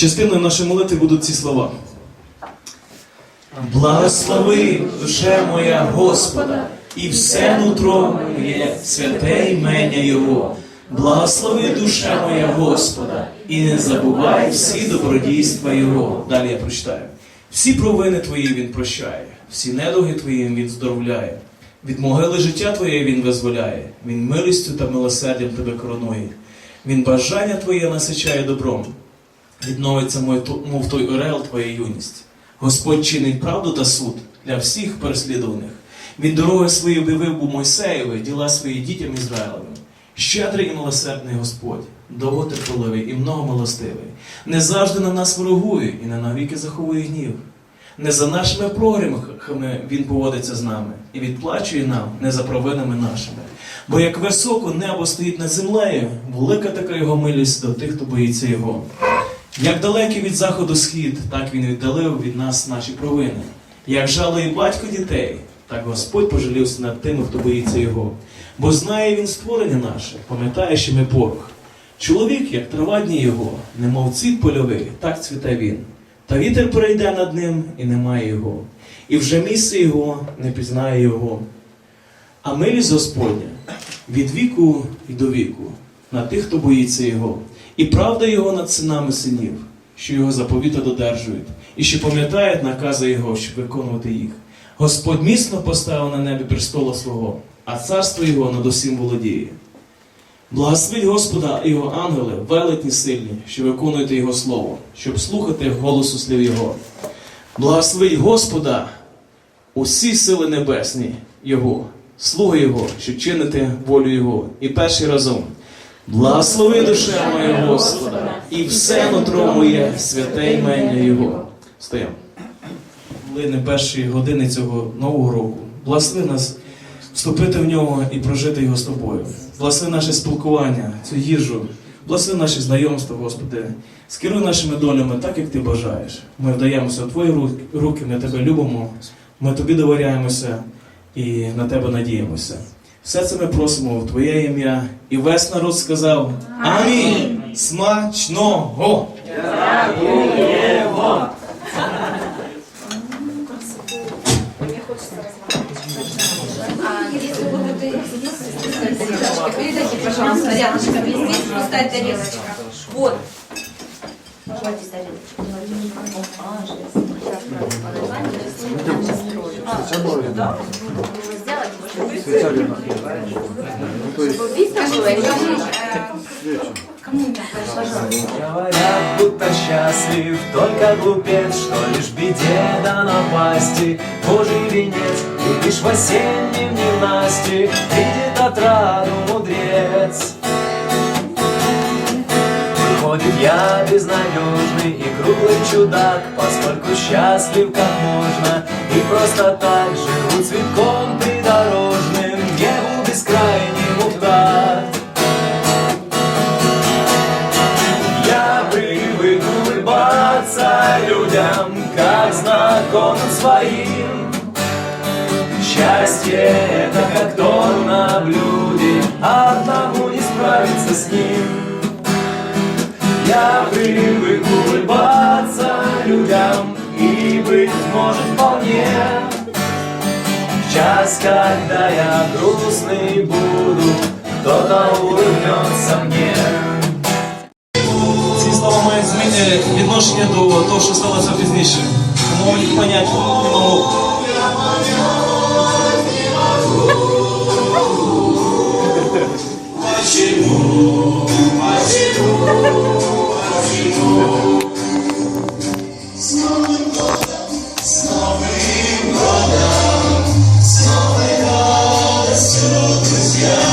частиною нашої молитви будуть ці слова. Благослови, душе моя Господа, і все нутро моє, святе імення Його. Благослови, душа моя Господа, і не забувай всі добродійства Його. Далі я прочитаю. Всі провини твої Він прощає, всі недуги твої Він здоровляє. Від могили життя твоє Він визволяє, Він милістю та милосердям тебе коронує. Він бажання твоє насичає добром. Відновиться мов той орел твоя юність. Господь чинить правду та суд для всіх переслідуваних. Він дороги свої об'явив у Мойсеєві, діла свої дітям Ізраїлевим. Щедрий і милосердний Господь, довготерпеливий і многомилостивий. Не завжди на нас ворогує і не навіки заховує гнів. Не за нашими прогріхами Він поводиться з нами і відплачує нам не за провинами нашими. Бо як високо небо стоїть над землею, велика така його милість до тих, хто боїться його. Як далекий від заходу схід, так він віддалив від нас наші провини. Як жалує батько дітей, так Господь пожалівся над тими, хто боїться його. Бо знає він створення наше, пам'ятає, що ми порох. Чоловік, як трава дні його, немов цвіт польовий, так цвіте він. Та вітер перейде над ним і немає його, і вже місце його не пізнає його. А милість Господня від віку і до віку на тих, хто боїться Його, і правда Його над синами синів, що Його заповіти додержують, і що пам'ятають накази Його, щоб виконувати їх. Господь міцно поставив на небі престола свого, а царство Його над усім володіє. Благословіть Господа і Його ангели, велетні сильні, що виконуєте Його слово, щоб слухати голосу слів Його. Благословіть Господа, усі сили небесні Його, слуги Його, що чините волю Його. І перший разом. Благослови душа моя Господа, і все нутро моє, святе імення Його. Стоямо. Були не перші години цього нового року. Благослови нас вступити в нього і прожити його з тобою. Благослови наше спілкування, цю їжу, благослови наші знайомства, Господи. Скеруй нашими долями так, як ти бажаєш. Ми вдаємося в твої руки, ми тебе любимо, ми тобі довіряємося і на тебе надіємося. Все це ми просимо в Твоє ім'я. І весь народ сказав Амінь. Смачного! Мне хочется разговаривать. А если вы будете Да. Ну, то есть... Убийство было, или Говорят, будто счастлив, только глупец, что лишь беде до напасти. Божий венец, и лишь в осеннем ненасти видит отраду мудрец. Ходит я безнадежный и круг чудак, поскольку счастлив как можно, и просто так живу цветком придорожным, небу бескрайнему вдаль. Я привык улыбаться людям, как знакомым своим. Счастье это как тон на блюде, одному не справиться с ним. Я привык улыбаться людям и, быть может, вполне В час, когда я грустный буду, кто-то улыбнется мне. Ці слова мають зміни відношення до того, що сталося пізніше. Тому їх понять не можу. Пусть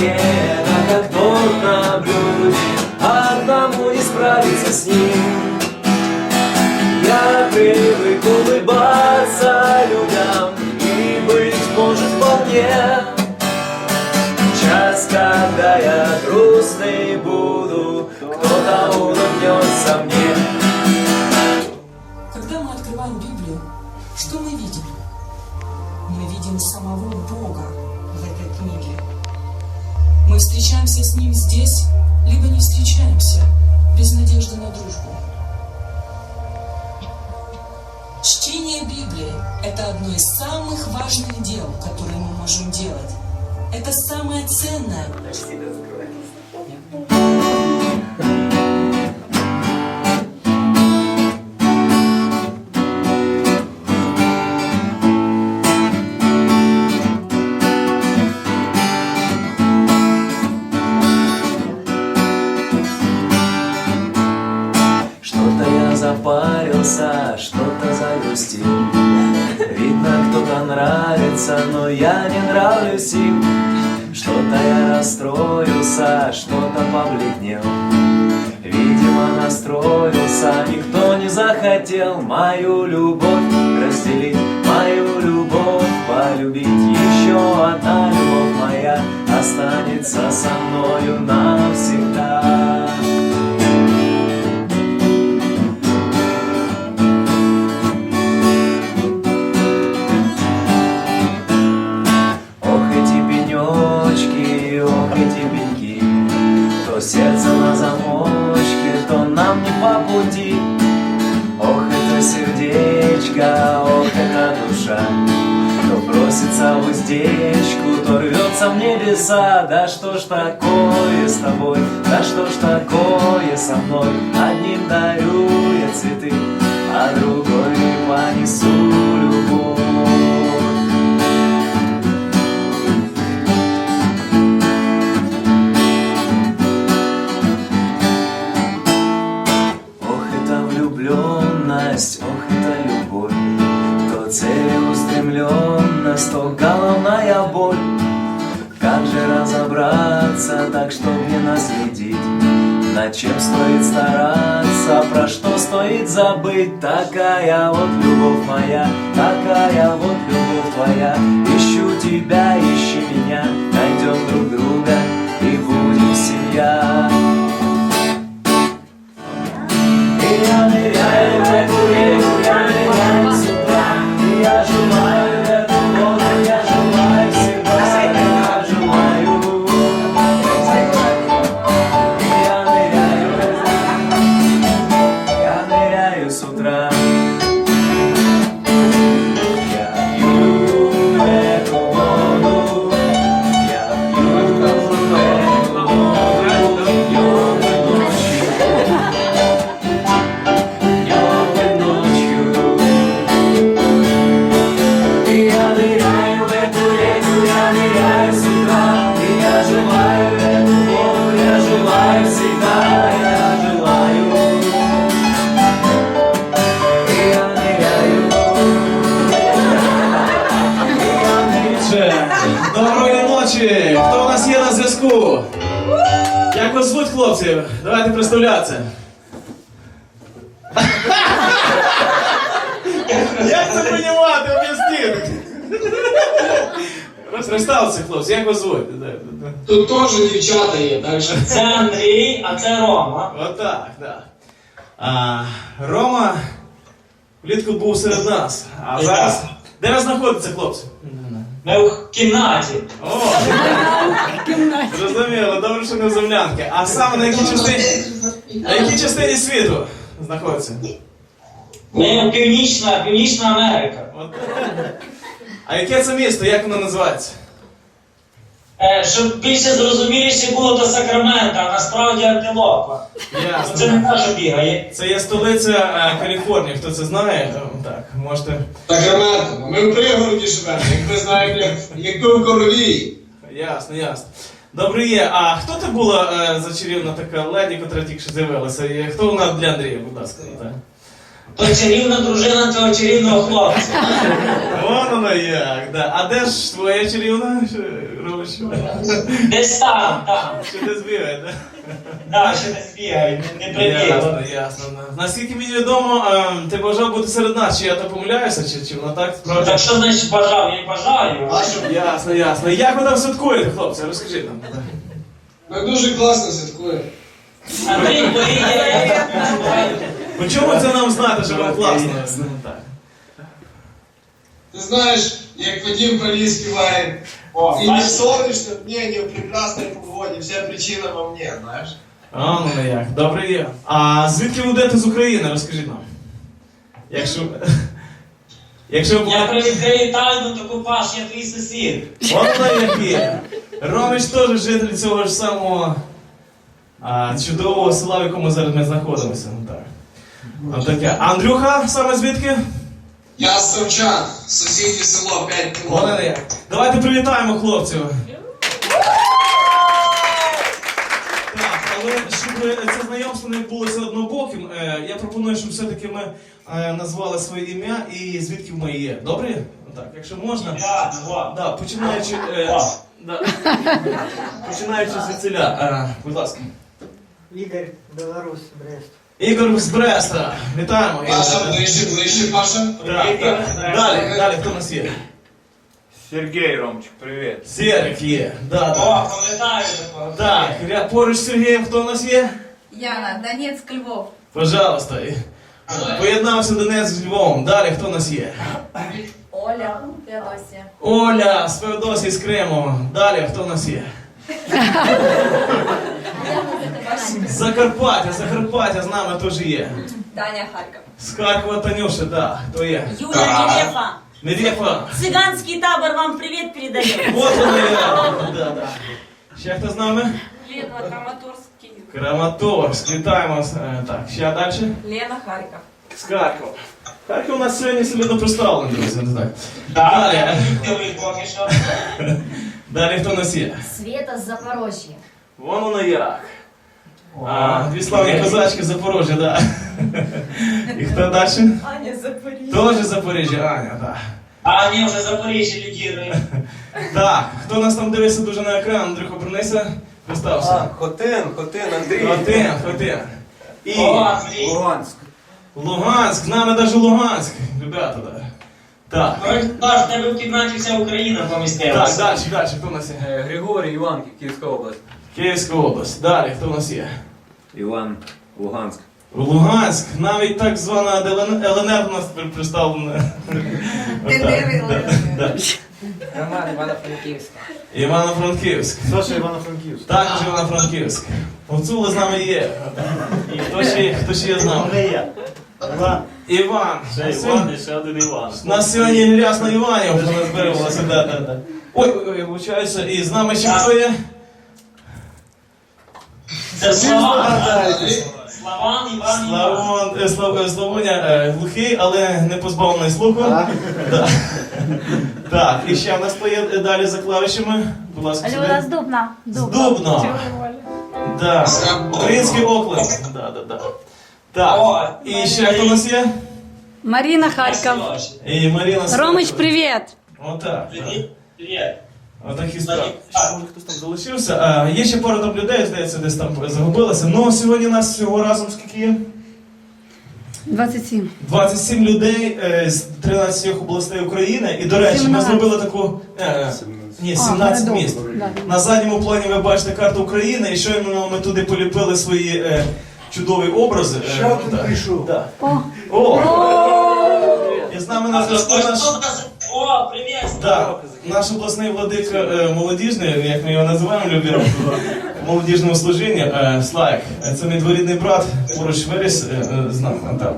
Счастье как торт встречаемся с Ним здесь, либо не встречаемся, без надежды на дружбу. Чтение Библии – это одно из самых важных дел, которые мы можем делать. Это самое ценное, но я не нравлюсь им. Что-то я расстроился, что-то побледнел. Видимо, настроился, никто не захотел Мою любовь разделить, мою любовь полюбить. Еще одна любовь моя останется со мною навсегда уздечку, то рвется в небеса. Да что ж такое с тобой, да что ж такое со мной? Одним дарю я цветы, а другой понесу любовь разобраться так, что мне наследить Над чем стоит стараться, про что стоит забыть. Такая вот любовь моя, такая вот любовь твоя. Ищу тебя, ищи меня, так що. Це Андрій, а це Рома. Отак, так. А, Рома влітку був серед нас. А зараз. Де ви знаходитеся, хлопці? Ми в кімнаті. О! Зрозуміло, добре, що не в землянки. А саме на якій частині, на якій частині світу знаходиться? Ми північна, Північна Америка. От. А яке це місто? Як воно називається? Е, щоб більше зрозуміліше було до Сакрамента, а насправді Антилопа. Це не Ясно. та, що бігає. Це є столиця е, Каліфорнії, хто це знає? Так, можете. Сакраменто, ми в пригороді живемо, як ви знаєте, як, ви в корові. Ясно, ясно. Добре є. А хто ти була е, за чарівна така леді, котра тільки що з'явилася? І Хто вона для Андрія, будь ласка? Так. То чарівна дружина цього чарівного хлопця. Вон воно як, да. А де ж твоя чарівна? Робиш? Десь там, там. Що ти збігає, да? Да, ще не збігає, не, не. Ясно, ясно. Наскільки мені відомо, ем, ти бажав бути серед нас, чи я то помиляюся, чи, чи воно так справді? Так що значить бажав? Я бажаю. А що? Ясно, ясно. Як ви там святкуєте, хлопці? Розкажіть нам. Ми дуже класно святкуємо. Андрій, бери, я, я, я По чому це нам знати, що вам класно? Ну. Ти знаєш, як Вадим Полій співає, О, і не сонячном дні, не в прекрасній погоді, вся причина во мне, знаєш? А, ну не як. Добре є. А звідки ви будете з України? Розкажіть нам. Якщо. Якщо ви Я привідкрию тайну таку паш, я твій сусід. Воно як є. Ромич теж житель цього ж самого а, чудового села, в якому зараз ми знаходимося. Ну, Так. Таке. Андрюха саме звідки? Я з Совчан, сусіднє село 5 Воно кілометрів. Давайте привітаємо хлопців. Так, але щоб це знайомство не відбулося однобоким, е, я пропоную, щоб все-таки ми е, назвали своє ім'я і звідки ми є. Добре? Так, якщо можна. Я. Да, починаючи, е, да. починаючи звідсиля, е, будь ласка. Ігор, Беларусь, Брест. Ігор з Бреста. Вітаємо. Паша, ближче, ближче, Паша. Так, так. Далі, далі, хто у нас є? Сергей, Ромчик, привет. Серик є. Да, О, да. пам'ятаю такого. Так, ря- поруч з Сергієм хто у нас є? Яна, Донецк, Львов. Пожалуйста. І Поєднався Донецьк з Львовом. Далі хто у нас є? Оля, Феодосія. Оля з Феодосії з Криму. Далі хто у нас є? Закарпаття, Закарпаття з нами теж є. Таня, Харків. З Харкова Танюша, так, хто є? Юля Нелепа. Медведєва. Цыганский табор вам привет передает. Вот воно я. Да, да. Ще хто з нами? Лена, Краматорський. Краматорськ. Вітаємо. Е, Так, ще далі. Лена, Харків. З Харкова. Харків у нас сьогодні солідно представлений, друзі. не так. Так, Далі. поки що. Далі хто у нас є? Света с Запорожья. Вон воно як. А, дві славні козачки Запорожжя, да. І хто далі? Аня, Запоріжжя. Теж Запоріжжя, Аня, так. А вони вже Запоріжжя лідірують. Так, хто нас там дивиться дуже на екран, Андрюха, принеся, представся. Хотин, Хотин, Андрій. Хотин, Хотин. І Андрій. Луганськ. Луганськ, нами даже Луганськ, ребята, да. Так, Коротше, в тебе в кімнаті вся Україна так, далі, далі, хто у нас є? Е, Григорій Іванків, Київська область. Київська область. Далі, хто у нас є? Іван, Луганськ. Луганськ, навіть так звана ДЛН ЛНР у нас при- представлена. Роман Івано-Франківська. Івано-Франківськ. Саша Івано-Франківська. Також Івано-Франківськ. Гуцули з нами є. І хто ще, хто ще є з нами? Іван. Іван. ще один Іван. У нас сьогодні грязно Іванів не. Да, да, да. Ой, ой, ой, вибачаюся. І з нами ще хто є? Це Славан. Іван, Іван. Славон, е, Слав, е, Славоня е, глухий, але не позбавлений слуху. Да. Так, і ще в нас є далі за клавішами. Будь ласка, сюди. Дубна. З Дубно. Да. Український Окленд. Да, да, да. Так. І ще хто у нас є? Марина Харьков. І Маріна Скотова. Ромыч, привет! Отак. Привіт. Привіт. Справи. Ще, Може хтось там залишився. А, є ще пара там людей, здається, десь там загубилося. Ну, сьогодні нас всього разом скільки є? 27. 27 людей е, з 13 областей України. І, до речі, ми 17. зробили таку. е, ні, А, 17 передову. міст. Да. На задньому плані ви бачите карту України, і щойно ми туди поліпили свої е, чудові образи. Е, Ще один прийшов. Да. О, О! І з нами А ж- хто наш, нас- О, привіт. да, наш обласний владика е, молодіжний, як ми його називаємо, любимо, молодіжного служіння, е, Слайк. Е, Це мій дворідний брат, поруч виріс з нами. Так.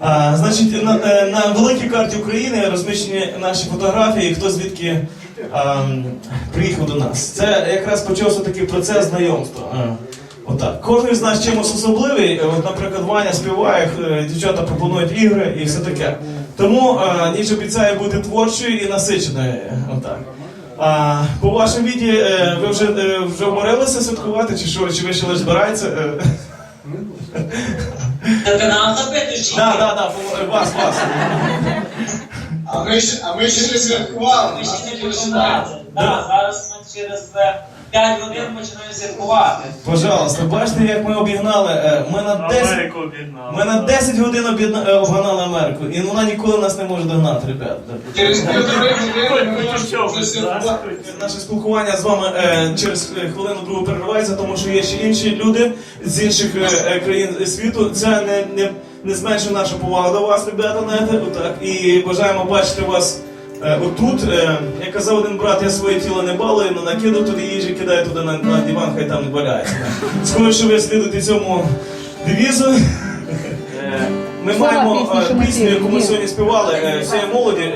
А, значить, на, на великій карті України розміщені наші фотографії, хто звідки а, приїхав до нас. Це якраз почався такий процес знайомства. Отак. Кожен з нас чимось особливий. От, наприклад, Ваня співає, дівчата пропонують ігри і все таке. Тому е, ніч обіцяє бути творчою і насиченою. Отак. А, по вашому віді, е, ви вже, е, вже вморилися святкувати, чи що, чи ви ще лише збираєтеся? Е, Та нам запитуєш, чи Да, ні? да, да, вас, вас. А ми ще, а не святкували. Ми ще не починали. Да, зараз ми через 5 годин починаємо святкувати. Пожалуйста, бачите, як ми обігнали. е, Ми на 10, ми на 10 годин об'єдна- е, обгнали Америку, і вона ніколи нас не може догнати, ребят. Через півтори години ми можемо вже святкувати. Наше спілкування з вами е, через е, хвилину другу переривається, тому що є ще інші люди з інших е, е, країн світу. Це не, не, не зменшує нашу повагу до вас, ребята, знаєте, отак. І бажаємо бачити вас. Е, Отут, е, як казав один брат, я своє тіло не балую, але накидав туди їжі, кидаю туди на, на диван, хай там не валяється. Схоже, що ви слідуєте цьому девізу. Е, Ми маємо пісню, яку ми сьогодні співали, всієї молоді.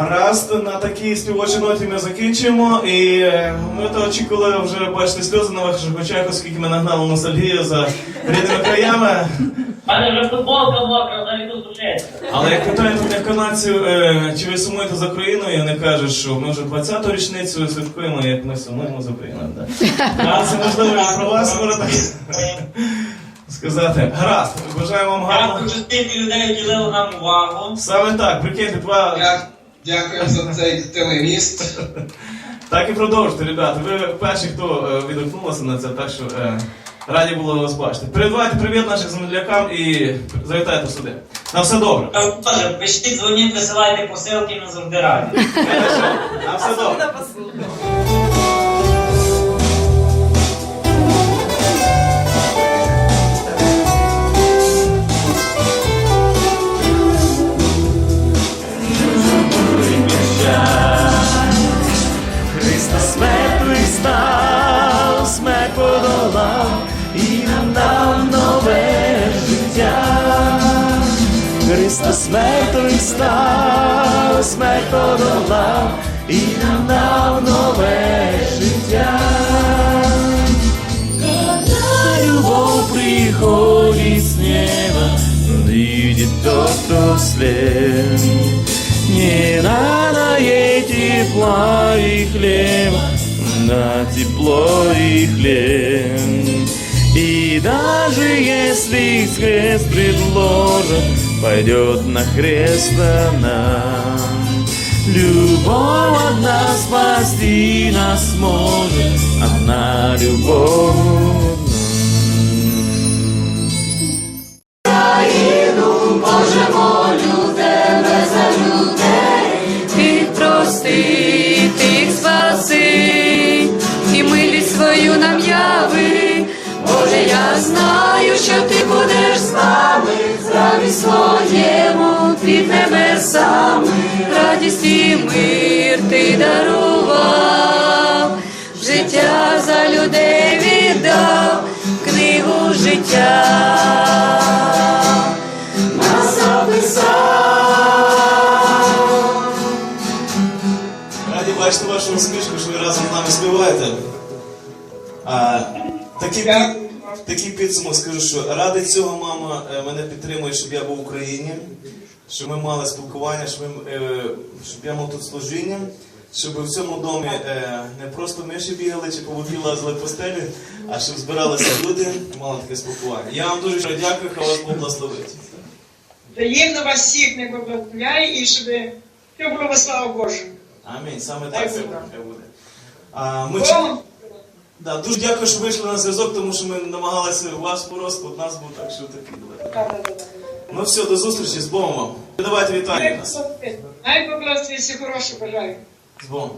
Гаразд, на такій співочій ноті ми закінчуємо. І е, ми то очікували вже бачити сльози на ваших очах, оскільки ми нагнали ностальгію за рідними краями. Мене вже футболка мокра, взагалі тут сушиться. Але як питають мене канадців, е, чи ви сумуєте за Україною, вони кажуть, що ми вже 20-ту річницю святкуємо, як ми сумуємо за Україною. Да. А це можливо і про вас так сказати. Гаразд, бажаю вам гарно. Дякую частинки людей, уділили нам увагу. Саме так, прикиньте, два. Дя- Дякую за цей телеміст. Так і продовжуйте, ребята. Ви перші, хто е, відгукнулося на це, так що е, раді було вас бачити. Передавайте привіт нашим землякам і завітайте сюди. На все добре. Тоже Боже, пишіть, дзвоніть, висилайте посилки, ми завжди раді. На все добре. Христос мертвий став, смерть подолав і нам дав нове життя. Христос мертвий став, смерть подолав і нам дав нове життя. Когда любовь приходит с неба, видит тот, кто вслед. Не надо ей тепла на тепло и хлеб. И даже если крест предложит, пойдет на крест она. Любовь одна спасти нас может, одна любовь. Знаю, що ти будеш з нами, здраві своєму під небесами, радість і мир ти дарував, життя за людей віддав, книгу життя. Нас записав. Раді бачити вашу усмішку, що ви разом з нами співаєте. А, такий, пі- такий підсумок скажу, що ради цього мама е, мене підтримує, щоб я був в Україні, щоб ми мали спілкування, щоб, ми, е, щоб я мав тут служіння, щоб в цьому домі е, не просто миші бігали чи павуки лазили по стелі, а щоб збиралися люди і мали таке спілкування. Я вам дуже дякую, хай вас Бог благословить. Таємно вас всіх не благословляє і щоб все було во славу Божу. Амінь. Саме так це буде. А, ми Да, дуже дякую, що вийшли на зв'язок, тому що ми намагалися ваш порозклад, нас був так, що такий. Ну все, до зустрічі з Богом вам. Давайте вітання нас. Най поблагословить все хороше бажаю. З Богом.